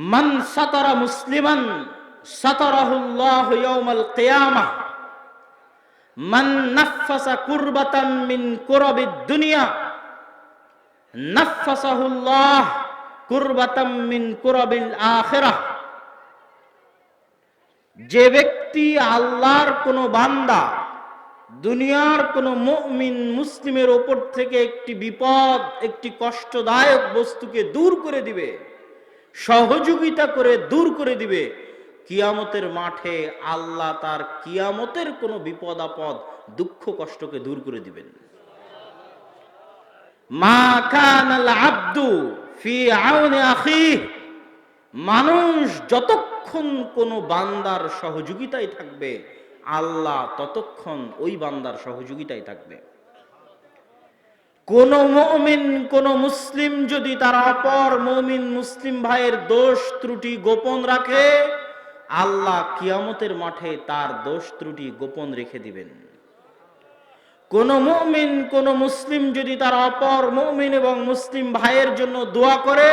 মান সাতারা মুসলিমান মান মিন দুনিয়া। যে ব্যক্তি আল্লাহর কোন বান্দা, দুনিয়ার কোন মুমিন মুসলিমের ওপর থেকে একটি বিপদ, একটি কষ্টদায়ক বস্তুকে দূর করে দিবে সহযোগিতা করে দূর করে দিবে। কিয়ামতের মাঠে আল্লাহ তার কিয়ামতের কোনো বিপদ, আপদ, দুঃখ, কষ্টকে দূর করে দিবেন। মা আব্দু মানুষ যতক্ষণ কোনো বান্দার সহযোগিতায় থাকবে, আল্লাহ ততক্ষণ ওই বান্দার সহযোগিতায় থাকবে। কোন মমিন, কোন মুসলিম যদি তার অপর মমিন মুসলিম ভাইয়ের দোষ ত্রুটি গোপন রাখে, আল্লাহ কিয়ামতের মাঠে তার দোষ ত্রুটি গোপন রেখে দিবেন। কোন মুমিন, কোন মুসলিম যদি তার অপর মুমিন এবং মুসলিম ভাইয়ের জন্য দোয়া করে,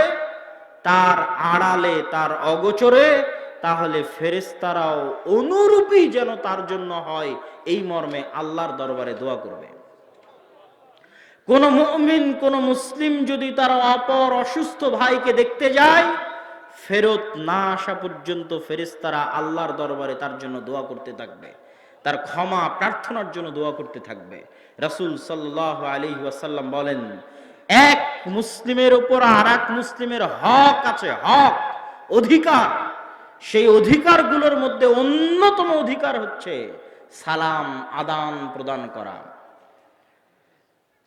তার আড়ালে, তার অগোচরে, তাহলে ফেরেস্তারাও অনুরূপী যেন তার জন্য হয়, এই মর্মে আল্লাহর দরবারে দোয়া করবে। কোন মুমিন, কোন মুসলিম যদি তার অপর অসুস্থ ভাইকে দেখতে যায়, ফেরত না আসা পর্যন্ত ফেরেস্তারা আল্লাহর দরবারে তার জন্য দোয়া করতে থাকবে। তার ক্ষমা প্রার্থনার জন্য দোয়া করতে থাকবে। রাসূল সাল্লাহ আলী ওয়াসাল্লাম বলেন, এক মুসলিমের উপর আর এক মুসলিমের হক আছে, হক, অধিকার। সেই অধিকারগুলোর মধ্যে অন্যতম অধিকার হচ্ছে সালাম, আদান প্রদান করা।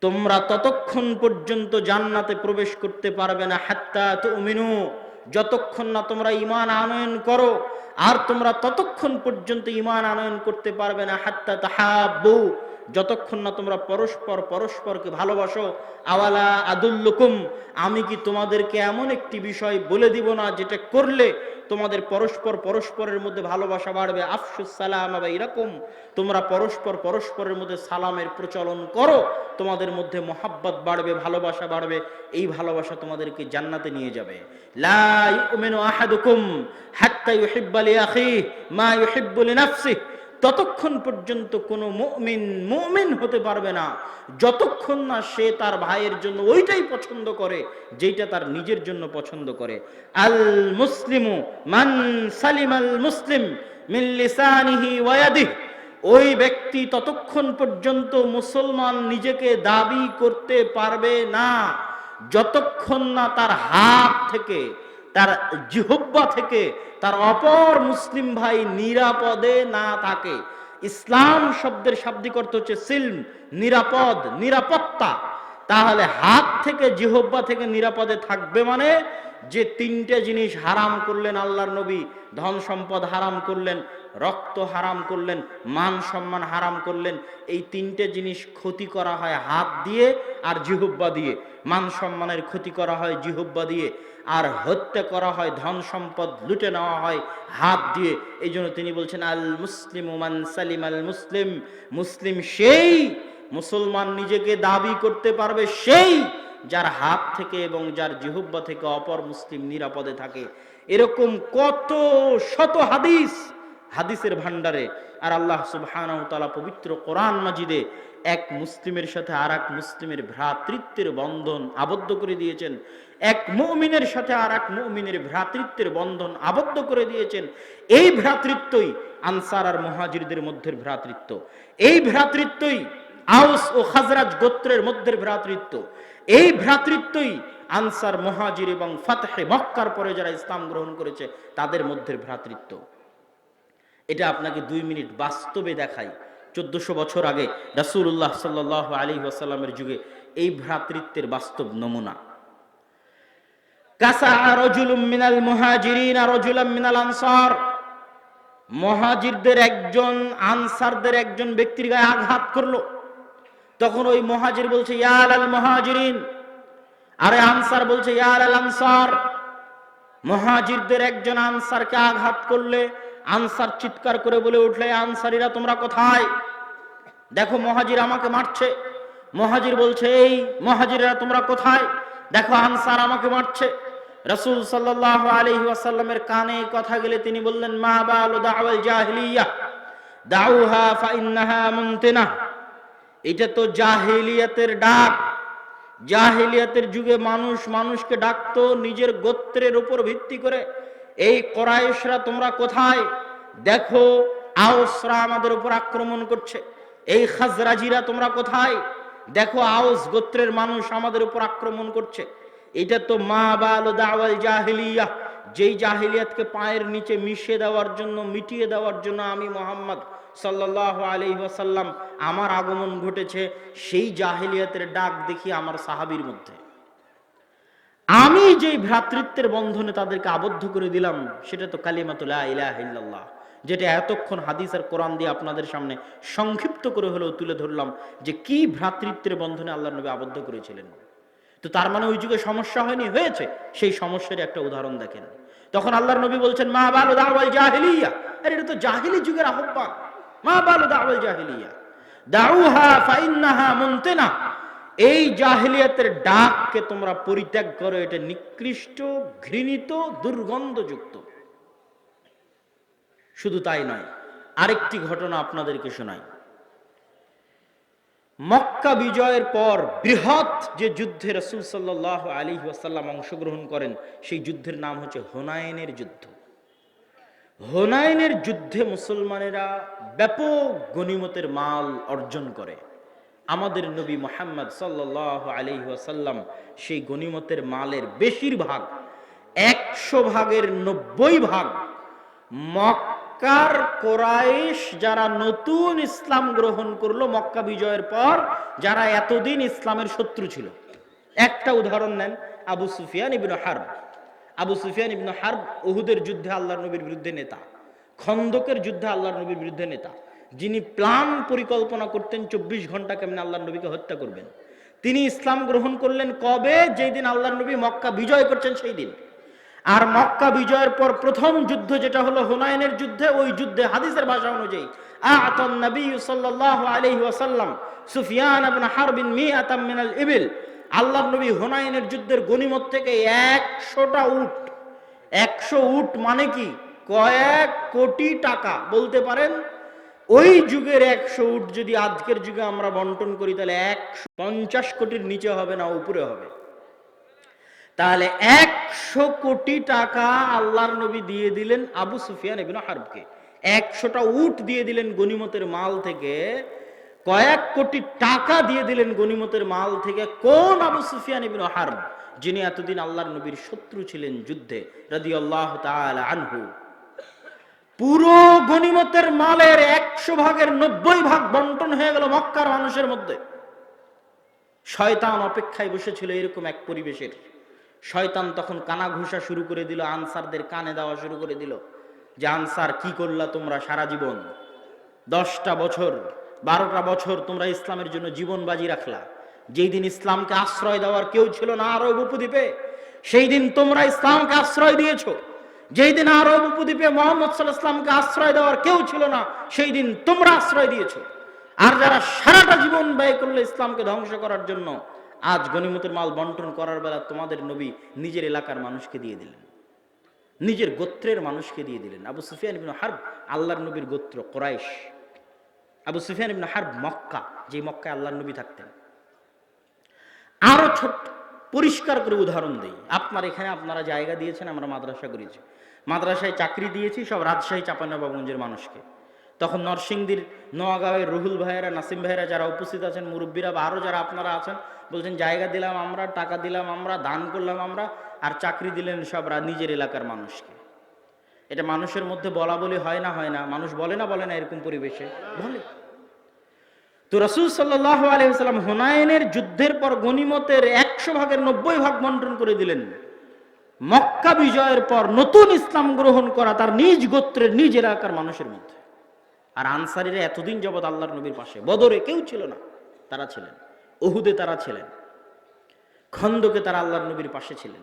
তোমরা ততক্ষণ পর্যন্ত জান্নাতে প্রবেশ করতে পারবে না, হাত্তা তুমিনু। যতক্ষণ না তোমরা ইমান আনয়ন করো, আর তোমরা ততক্ষণ পর্যন্ত ইমান আনয়ন করতে পারবে না, হাত্তা তাহাব্বু। যতক্ষণ না তোমরা পরস্পর পরস্পরকে ভালোবাসো, আওয়ালা আদুল্লুকুম, আমি কি তোমাদেরকে এমন একটি বিষয় বলে দিব না যেটা করলে তোমাদের পরস্পর পরস্পরের মধ্যে ভালোবাসা বাড়বে? আফসুস সালাম বা এরকম তোমরা পরস্পর পরস্পরের মধ্যে সালামের প্রচলন করো, তোমাদের মধ্যে মোহাব্বত বাড়বে, ভালোবাসা বাড়বে, এই ভালোবাসা তোমাদেরকে জান্নাতে নিয়ে যাবে। লা ইউমিনু আহাদুকুম হাত্তা ইউহিব্বা লিআখিহি মা ইউহিব্বু লিনাফসিহি ততক্ষণ পর্যন্ত কোনো মুমিন মুমিন হতে পারবে না। যতক্ষণ না সে তার ভাইয়ের জন্য ওইটাই পছন্দ করে যেটা তার নিজের জন্য পছন্দ করে। আল মুসলিমু মান সালিম আল মুসলিম মিন লিসানিহি ওয়াদিহি ওই ব্যক্তি ততক্ষণ পর্যন্ত মুসলমান নিজেকে দাবি করতে পারবে না। যতক্ষণ না তার হাত থেকে তার জিহব্বা থেকে তার অপর মুসলিম ভাই নিরাপদে না থাকে। ইসলাম শব্দের শাব্দিক অর্থ হচ্ছে সিল্ম, নিরাপদ, নিরাপত্তা। তাহলে হাত থেকে, জিহব্বা থেকে নিরাপদে থাকবে মানে যে তিনটে জিনিস হারাম করলেন আল্লাহর নবী, ধন সম্পদ হারাম করলেন রক্ত হারাম করলেন, মান সম্মান হারাম করলেন, এই তিনটে জিনিস ক্ষতি করা হয় হাত দিয়ে আর জিহুব্বা দিয়ে। মান সম্মানের ক্ষতি করা হয় জিহুব্বা দিয়ে, আর হত্যা করা হয়, ধন সম্পদ লুটে নেওয়া হয় হাত দিয়ে। এই জন্য তিনি বলছেন, আল মুসলিম মান সালিম আল মুসলিম মুসলিম সেই মুসলমান নিজেকে দাবি করতে পারবে সেই যার হাত থেকে এবং যার জিহুব্বা থেকে অপর মুসলিম নিরাপদে থাকে। এরকম কত শত হাদিস হাদিসের ভান্ডারে আর আল্লাহ সুবহানাহু তাআলা পবিত্র কোরআন মাজিদে এক মুসলিমের সাথে আর এক মুসলিমের ভ্রাতৃত্বের বন্ধন আবদ্ধ করে দিয়েছেন। এক মুমিনের সাথে আর এক মুমিনের ভ্রাতৃত্বের বন্ধন আবদ্ধ করে দিয়েছেন। এই ভ্রাতৃত্বই আনসার আর মহাজিরদের মধ্যে ভ্রাতৃত্ব। এই ভ্রাতৃত্বই আউস ও খাজরাজ গোত্রের মধ্যে ভ্রাতৃত্ব। এই ভ্রাতৃত্বই আনসার, মহাজির এবং ফাতহে মক্কার পরে যারা ইসলাম গ্রহণ করেছে, তাদের মধ্যে ভ্রাতৃত্ব। এটা আপনাকে দুই মিনিট বাস্তবে দেখাই। চোদ্দশো বছর আগে রাসূলুল্লাহ সাল্লাহ আলী ওয়াসাল্লামের যুগে এই ভ্রাতৃত্বের বাস্তব নমুনা। একজন আনসারদের একজন আঘাত করল। তখন ওই মহাজির বলছে আল আরে আনসার বলছে ইয়াল আনসার। মহাজিরদের একজন আনসারকে আঘাত করলে আনসার চিৎকার করে বলে উঠলে আনসারিরা তোমরা কোথায়? দেখো মহাজির আমাকে মারছে। মহাজির বলছে, এই মহাজিরা তোমরা কোথায়? দেখো আনসার আমাকে মারছে। রসুল সাল্লাহ আলহি ওয়াসাল্লামের কানে কথা গেলে তিনি বললেন, মা বাল দাওয়াল জাহিলিয়া, দাউহা ফাইন্নাহা মুমতিনা। এটা তো জাহিলিয়াতের ডাক। জাহিলিয়াতের যুগে মানুষ মানুষকে ডাকতো নিজের গোত্রের উপর ভিত্তি করে। এই কোরাইশরা তোমরা কোথায়? দেখো আউসরা আমাদের উপর আক্রমণ করছে। এই খাজরাজিরা তোমরা কোথায়? দেখো আউস গোত্রের মানুষ আমাদের উপর আক্রমণ করছে। এটা তো মা বাল দাওয়াল জাহিলিয়া। যেই জাহিলিয়াতকে পায়ের নিচে মিশিয়ে দেওয়ার জন্য, মিটিয়ে দেওয়ার জন্য আমি মোহাম্মদ সাল্লাহ আলি ওয়াসাল্লাম আমার আগমন ঘটেছে, সেই জাহিলিয়াতের ডাক দেখি আমার সাহাবির মধ্যে। আমি যেই ভ্রাতৃত্বের বন্ধনে তাদেরকে আবদ্ধ করে দিলাম, সেটা তো কালিমাতুল্লাহ যেটা এতক্ষণ হাদিস আর কোরআন দিয়ে আপনাদের সামনে সংক্ষিপ্ত করে হলেও তুলে ধরলাম যে কি ভ্রাতৃত্বের বন্ধনে আল্লাহ নবী আবদ্ধ করেছিলেন। তো তার মানে ওই যুগে সমস্যা হয়নি, হয়েছে, সেই সমস্যার একটা উদাহরণ দেখেন। তখন আল্লাহর নবী বলছেন, মা বালু দাওয়াল জাহিলিয়া আরে এটা তো জাহিলি যুগের আহ্বান। মা বালু দাওয়াল জাহিলিয়া দাউহা ফাইন্নাহা মুনতেনা এই জাহিলিয়াতের ডাককে তোমরা পরিত্যাগ করো, এটা নিকৃষ্ট, ঘৃণিত, দুর্গন্ধযুক্ত। শুধু তাই নয়, আরেকটি ঘটনা আপনাদেরকে শোনাই। মক্কা বিজয়ের পর বৃহৎ যে যুদ্ধে রসুল সাল্লাহ আলী ওয়াসাল্লাম অংশগ্রহণ করেন, সেই যুদ্ধের নাম হচ্ছে হোনায়নের যুদ্ধ। হোনায়নের যুদ্ধে মুসলমানেরা ব্যাপক গনিমতের মাল অর্জন করে। আমাদের নবী মোহাম্মদ সাল্লাহ আলী ওয়াসাল্লাম সেই গনিমতের মালের বেশিরভাগ, একশো ভাগের নব্বই ভাগ মক্কার কোরাইশ যারা নতুন ইসলাম গ্রহণ করল মক্কা বিজয়ের পর, যারা এতদিন ইসলামের শত্রু ছিল। একটা উদাহরণ নেন, Abu Sufyan ibn Harb. Abu Sufyan ibn Harb ওহুদের যুদ্ধে আল্লাহ নবীর বিরুদ্ধে নেতা, খন্দকের যুদ্ধে আল্লাহ নবীর বিরুদ্ধে নেতা। যিনি প্লান পরিকল্পনা করতেন চব্বিশ ঘণ্টা কেমনে আল্লাহ নবীকে হত্যা করবেন। তিনি ইসলাম গ্রহণ করলেন কবে? যেই দিন আল্লাহ নবী মক্কা বিজয় করছেন, সেই দিন। আর মক্কা বিজয়ের পর প্রথম যুদ্ধ যেটা হলো হুনায়নের যুদ্ধে, ওই যুদ্ধে হাদিসের ভাষা অনুযায়ী আতন নবী সাল্লাল্লাহু আলাইহি ওয়াসাল্লাম সুফিয়ান ইবনে হারবিন মিআতাম মিনাল ইবিল। আল্লাহর নবী হুনায়নের যুদ্ধের গনিমত থেকে 100টা উট। 100 উট মানে কি? কয়েক কোটি টাকা। বলতে পারেন ওই যুগের একশো উট যদি আজকের যুগে আমরা বন্টন করি, তাহলে একশো পঞ্চাশ কোটির নিচে হবে না, উপরে হবে। তাহলে একশো কোটি টাকা আল্লাহর নবী দিয়ে দিলেন আবু সুফিয়ান এবিন হারবকে। একশোটা উট দিয়ে দিলেন গনিমতের মাল থেকে। কয়েক কোটি টাকা দিয়ে দিলেন গনিমতের মাল থেকে কোন আবু সুফিয়ান ইবিন হারব, যিনি এতদিন আল্লাহর নবীর শত্রু ছিলেন যুদ্ধে রাদি আল্লাহ আনহু। পুরো গনিমতের মালের একশো ভাগের নব্বই ভাগ বন্টন হয়ে গেল মক্কার মানুষের মধ্যে। শয়তান অপেক্ষায় বসেছিল এরকম এক পরিবেশের। শয়তান তখন কানা ঘুষা শুরু করে দিল, আনসারদের কানে দেওয়া শুরু করে দিল যে, আনসার, কি করলা তোমরা সারা জীবন? দশটা বছর, বারোটা বছর তোমরা ইসলামের জন্য জীবন বাজি রাখলা। যেই দিন ইসলামকে আশ্রয় দেওয়ার কেউ ছিল না আরব উপদ্বীপে সেই দিন তোমরা ইসলামকে আশ্রয় দিয়েছ। যেই দিন আরব উপদ্বীপে মোহাম্মদ সাল্লাহ ইসলামকে আশ্রয় দেওয়ার কেউ ছিল না, সেই দিন তোমরা আশ্রয় দিয়েছ। আর যারা সারাটা জীবন ব্যয় করল ইসলামকে ধ্বংস করার জন্য, আজ গনিমতের মাল বন্টন করার বেলা তোমাদের নবী নিজের এলাকার মানুষকে দিয়ে দিলেন। নিজের গোত্রের মানুষকে দিয়ে দিলেন। আবু সুফিয়ান ইবিন হার্ব, আল্লাহর নবীর গোত্র Quraysh. Abu Sufyan ibn Harb Mecca যে মক্কায় আল্লাহর নবী থাকতেন। আরও ছোট পরিষ্কার করে উদাহরণ দিই। আপনার এখানে আপনারা জায়গা দিয়েছেন, আমরা মাদ্রাসা করেছি। মাদ্রাসায় চাকরি দিয়েছি সব রাজশাহী চাপান্নবাবগঞ্জের মানুষকে। তখন নরসিংদীর নোয়াগাঁওয়ের রুহুল ভাইয়েরা, নাসিম ভাইয়েরা যারা উপস্থিত আছেন, মুরব্বীরা বা আরও যারা আপনারা আছেন, বলছেন, জায়গা দিলাম আমরা, টাকা দিলাম আমরা, দান করলাম আমরা, আর চাকরি দিলেন সব নিজের এলাকার মানুষকে। এটা মানুষের মধ্যে বলা বলি হয় না হয় না। মানুষ বলে না বলে না, এরকম পরিবেশে। বলে। তো রসুল সাল্লাহ আলহিহাল্লাম হুনায়নের যুদ্ধের পর গনিমতের একশো ভাগের নব্বই ভাগ বন্টন করে দিলেন। মক্কা বিজয়ের পর নতুন ইসলাম গ্রহণ করা তার নিজ গোত্রের নিজ এলাকার মানুষের মধ্যে। আর আনসারিরা এতদিন যাবৎ আল্লাহর নবীর পাশে। বদরে কেউ ছিল না, তারা ছিলেন। ওহুদে তারা ছিলেন। খন্দকে তারা আল্লাহর নবীর পাশে ছিলেন।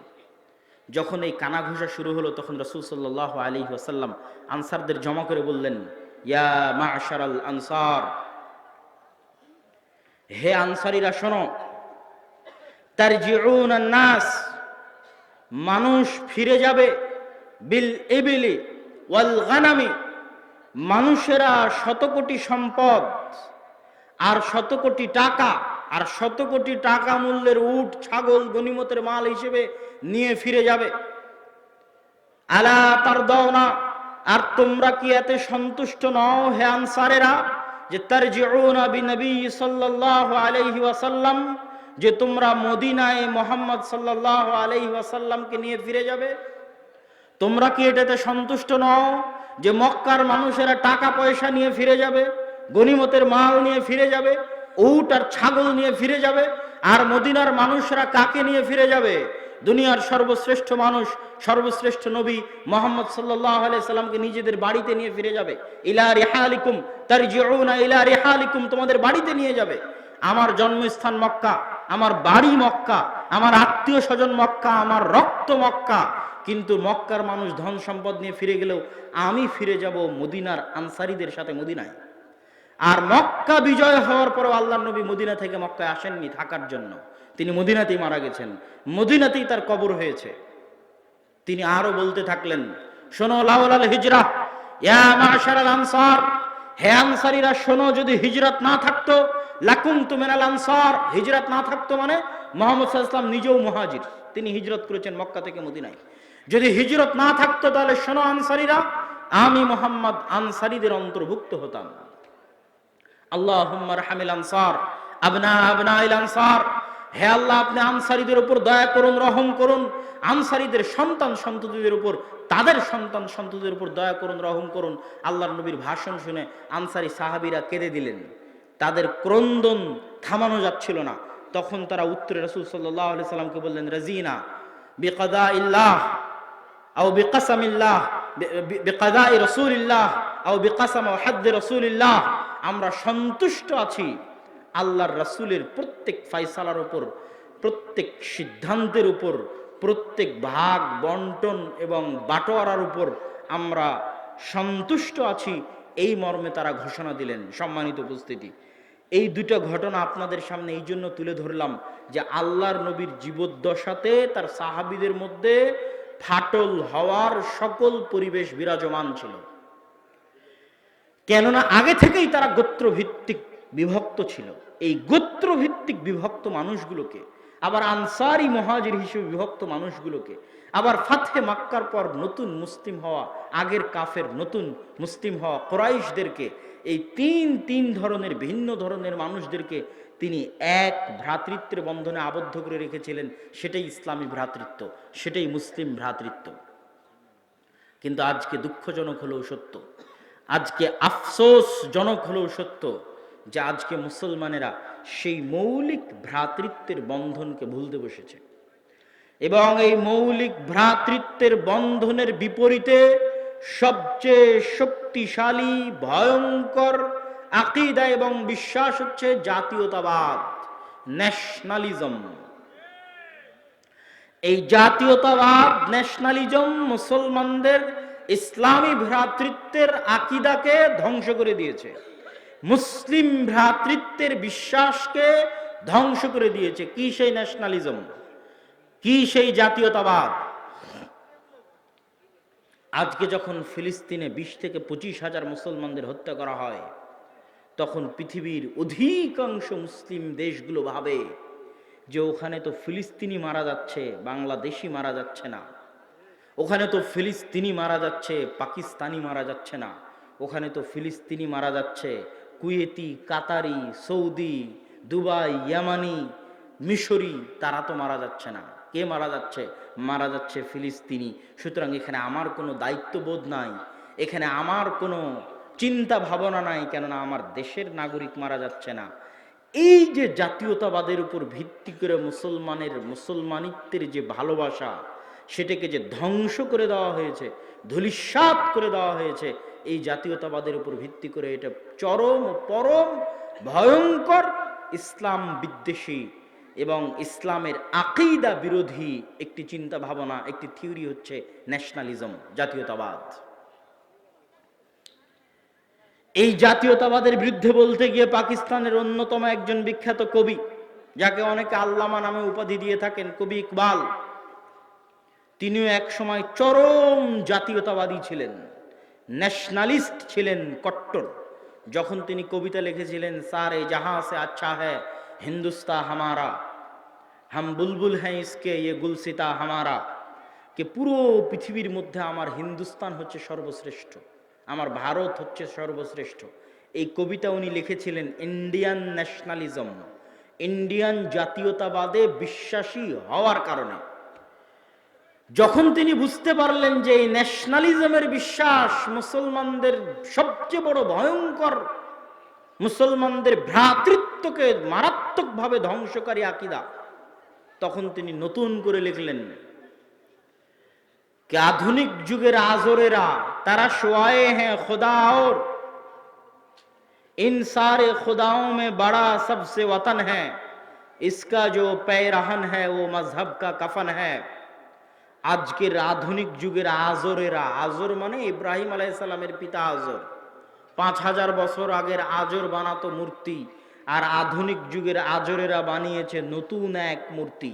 যখন এই কানাঘুষা শুরু হলো, তখন রসুল সাল্লাহ আলী ওয়াসাল্লাম আনসারদের জমা করে বললেন, ইয়া আল আনসার হে আনসারিরা, শোনো। তার নাস মানুষ ফিরে যাবে বিল এবিলি ওয়াল গানামি, মানুষেরা শত কোটি সম্পদ আর শত কোটি টাকা আর শত কোটি টাকা মূল্যের উট, ছাগল গনিমতের মাল হিসেবে নিয়ে ফিরে যাবে। আলা তার দাও না আর তোমরা কি এতে সন্তুষ্ট নও হে আনসারেরা? যে তার নবী আলাইহি ওয়াসাল্লাম, যে তোমরা মদিনায় মোহাম্মদ সাল্লাল্লাহু আলাইহি ওয়াসাল্লামকে নিয়ে ফিরে যাবে। তোমরা কি এটাতে সন্তুষ্ট নও যে মক্কার মানুষেরা টাকা পয়সা নিয়ে ফিরে যাবে, গনিমতের মাল নিয়ে ফিরে যাবে, উট আর ছাগল নিয়ে ফিরে যাবে, আর মদিনার মানুষরা কাকে নিয়ে ফিরে যাবে? দুনিয়ার সর্বশ্রেষ্ঠ মানুষ, সর্বশ্রেষ্ঠ নবী মোহাম্মদ সাল্লাহ সাল্লামকে নিজেদের বাড়িতে নিয়ে ফিরে যাবে। ইলা রেহালিকুম তার জিউনা ইলা রেহালিকুম, তোমাদের বাড়িতে নিয়ে যাবে। আমার জন্মস্থান মক্কা, আমার বাড়ি মক্কা, আমার আত্মীয় স্বজন মক্কা, আমার রক্ত মক্কা। কিন্তু মক্কার মানুষ ধন সম্পদ নিয়ে ফিরে গেলেও আমি ফিরে যাব মদিনার আনসারিদের সাথে মদিনায়। আর মক্কা বিজয় হওয়ার পরও আল্লাহ নবী মদিনা থেকে মক্কায় আসেননি থাকার জন্য। তিনি মদিনাতেই মারা গেছেন। মদিনাতেই তার কবর হয়েছে। তিনি আরও বলতে থাকলেন, শোনো লাউলাল হিজরা আনসার, হে আনসারীরা, শোনো, যদি হিজরত না থাকতো, লাকুম তুমিনাল আনসার। হিজরত না থাকতো মানে মোহাম্মদ সাল্লাল্লাহু নিজেও মুহাজির। তিনি হিজরত করেছেন মক্কা থেকে মদিনায়। যদি হিজরত না থাকতো, তাহলে শোনো আনসারীরা, আমি মোহাম্মদ আনসারীদের অন্তর্ভুক্ত হতাম। আল্লাহ হামিল আনসার, আবনা আবনা আনসার। হে আল্লাহ, আপনি আনসারীদের উপর দয়া করুন, রহম করুন। আনসারীদের সন্তান সন্ততিদের উপর, তাদের সন্তান সন্ততিদের উপর দয়া করুন, রহম করুন। আল্লাহর নবীর ভাষণ শুনে আনসারী সাহাবিরা কেঁদে দিলেন। তাদের ক্রন্দন থামানো যাচ্ছিল না। তখন তারা উত্তরে রসুল সাল্লাহ আলি সাল্লামকে বললেন, রাজিনা বিকদা ইল্লাহ আও বিকাসামিল্লাহ বিকাদাই রসুলিল্লাহ আও বিকাসাম হাদ্দ রসুলিল্লাহ। আমরা সন্তুষ্ট আছি আল্লাহর রাসূলের প্রত্যেক ফাইসালার উপর, প্রত্যেক সিদ্ধান্তের উপর, প্রত্যেক ভাগ, বন্টন এবং বাটোয়ারার উপর আমরা সন্তুষ্ট আছি। এই মর্মে তারা ঘোষণা দিলেন সম্মানিত উপস্থিতি। এই দুটো ঘটনা আপনাদের সামনে এই জন্য তুলে ধরলাম যে আল্লাহর নবীর জীবদ্দশাতে তার সাহাবিদের মধ্যে ফাটল হওয়ার সকল পরিবেশ বিরাজমান ছিল। কেননা আগে থেকেই তারা গোত্রভিত্তিক বিভক্ত ছিল। এই গোত্রভিত্তিক বিভক্ত মানুষগুলোকে, আবার আনসারি মহাজির হিসেবে বিভক্ত মানুষগুলোকে, আবার ফাথে মাক্কার পর নতুন মুসলিম হওয়া, আগের কাফের নতুন মুসলিম হওয়া কোরাইশদেরকে, এই তিন তিন ধরনের, ভিন্ন ধরনের মানুষদেরকে তিনি এক ভ্রাতৃত্বের বন্ধনে আবদ্ধ করে রেখেছিলেন। সেটাই ইসলামী ভ্রাতৃত্ব, সেটাই মুসলিম ভ্রাতৃত্ব। কিন্তু আজকে দুঃখজনক হলেও সত্য আজকে আফসোসজনক হলেও সত্য যে আজকে মুসলমানেরা সেই মৌলিক ভ্রাতৃত্বের বন্ধনকে ভুলতে বসেছে। এবং এই মৌলিক ভ্রাতৃত্বের বন্ধনের বিপরীতে সবচেয়ে শক্তিশালী, ভয়ঙ্কর আকিদা এবং বিশ্বাস হচ্ছে জাতীয়তাবাদ, ন্যাশনালিজম। এই জাতীয়তাবাদ, ন্যাশনালিজম মুসলমানদের ইসলামী ভ্রাতৃত্বের আকিদাকে ধ্বংস করে দিয়েছে। মুসলিম ভ্রাতৃত্বের বিশ্বাসকে ধ্বংস করে দিয়েছে। কি সেই ন্যাশনালিজম কি সেই জাতীয়তাবাদ? আজকে যখন ফিলিস্তিনে বিশ থেকে পঁচিশ হাজার মুসলমানদের হত্যা করা হয়, তখন পৃথিবীর অধিকাংশ মুসলিম দেশগুলো ভাবে যে ওখানে তো ফিলিস্তিনি মারা যাচ্ছে, বাংলাদেশি মারা যাচ্ছে না। ওখানে তো ফিলিস্তিনি মারা যাচ্ছে, পাকিস্তানি মারা যাচ্ছে না। ওখানে তো ফিলিস্তিনি মারা যাচ্ছে। কুয়েতি, কাতারি, সৌদি, দুবাই, ইয়ামানি, মিশরি, তারা তো মারা যাচ্ছে না। কে মারা যাচ্ছে? মারা যাচ্ছে ফিলিস্তিনি। সুতরাং এখানে আমার কোনো দায়িত্ববোধ নাই। এখানে আমার কোনো চিন্তা ভাবনা নাই, কেননা আমার দেশের নাগরিক মারা যাচ্ছে না। এই যে জাতীয়তাবাদের উপর ভিত্তি করে মুসলমানের, মুসলমানিত্বের যে ভালোবাসা সেটাকে যে ধ্বংস করে দেওয়া হয়েছে ধুলিস্বাত করে দেওয়া হয়েছে, এই জাতীয়তাবাদের উপর ভিত্তি করে এটা চরম ও পরম ভয়ঙ্কর ইসলাম বিদ্বেষী এবং ইসলামের আকিদা বিরোধী একটি চিন্তা ভাবনা একটি থিওরি হচ্ছে ন্যাশনালিজম, জাতীয়তাবাদ। এই জাতীয়তাবাদের বিরুদ্ধে বলতে গিয়ে পাকিস্তানের অন্যতম একজন বিখ্যাত কবি, যাকে অনেকে আল্লামা নামে উপাধি দিয়ে থাকেন, কবি ইকবাল। তিনিও এক সময় চরম জাতীয়তাবাদী ছিলেন ন্যাশনালিস্ট ছিলেন কট্টর। যখন তিনি কবিতা লিখেছিলেন, সারে জাহাঁ সে আচ্ছা হ্যায়, হিন্দুস্তা হামারা। হাম বুলবুল হ্যাঁ ইসকে ইয়ে গুলসিতা হামারা। কে পুরো পৃথিবীর মধ্যে আমার হিন্দুস্তান হচ্ছে সর্বশ্রেষ্ঠ, আমার ভারত হচ্ছে সর্বশ্রেষ্ঠ। এই কবিতা উনি লিখেছিলেন ইন্ডিয়ান ন্যাশনালিজম ইন্ডিয়ান জাতীয়তাবাদে বিশ্বাসী হওয়ার কারণে। যখন তিনি বুঝতে পারলেন যে এই ন্যাশনালিজমের বিশ্বাস মুসলমানদের সবচেয়ে বড় ভয়ঙ্কর মুসলমানদের ভ্রাতৃত্বকে মারাত্মকভাবে ধ্বংসকারী আকিদা তখন তিনি নতুন করে লিখলেন कि आधुनिक जुगेर आजोरेरा तारा शुआए हैं खुदा और इन सारे खुदाओं में बड़ा सबसे वतन है इसका जो पैरहन है वो मजहब का कफन है আজকের আধুনিক যুগের আজরেরা, আজর মানে ইব্রাহিম আলাইসাল্লামের পিতা আজর। পাঁচ হাজার বছর আগের আজর বানাতো মূর্তি, আর আধুনিক যুগের আজরেরা বানিয়েছে নতুন এক মূর্তি।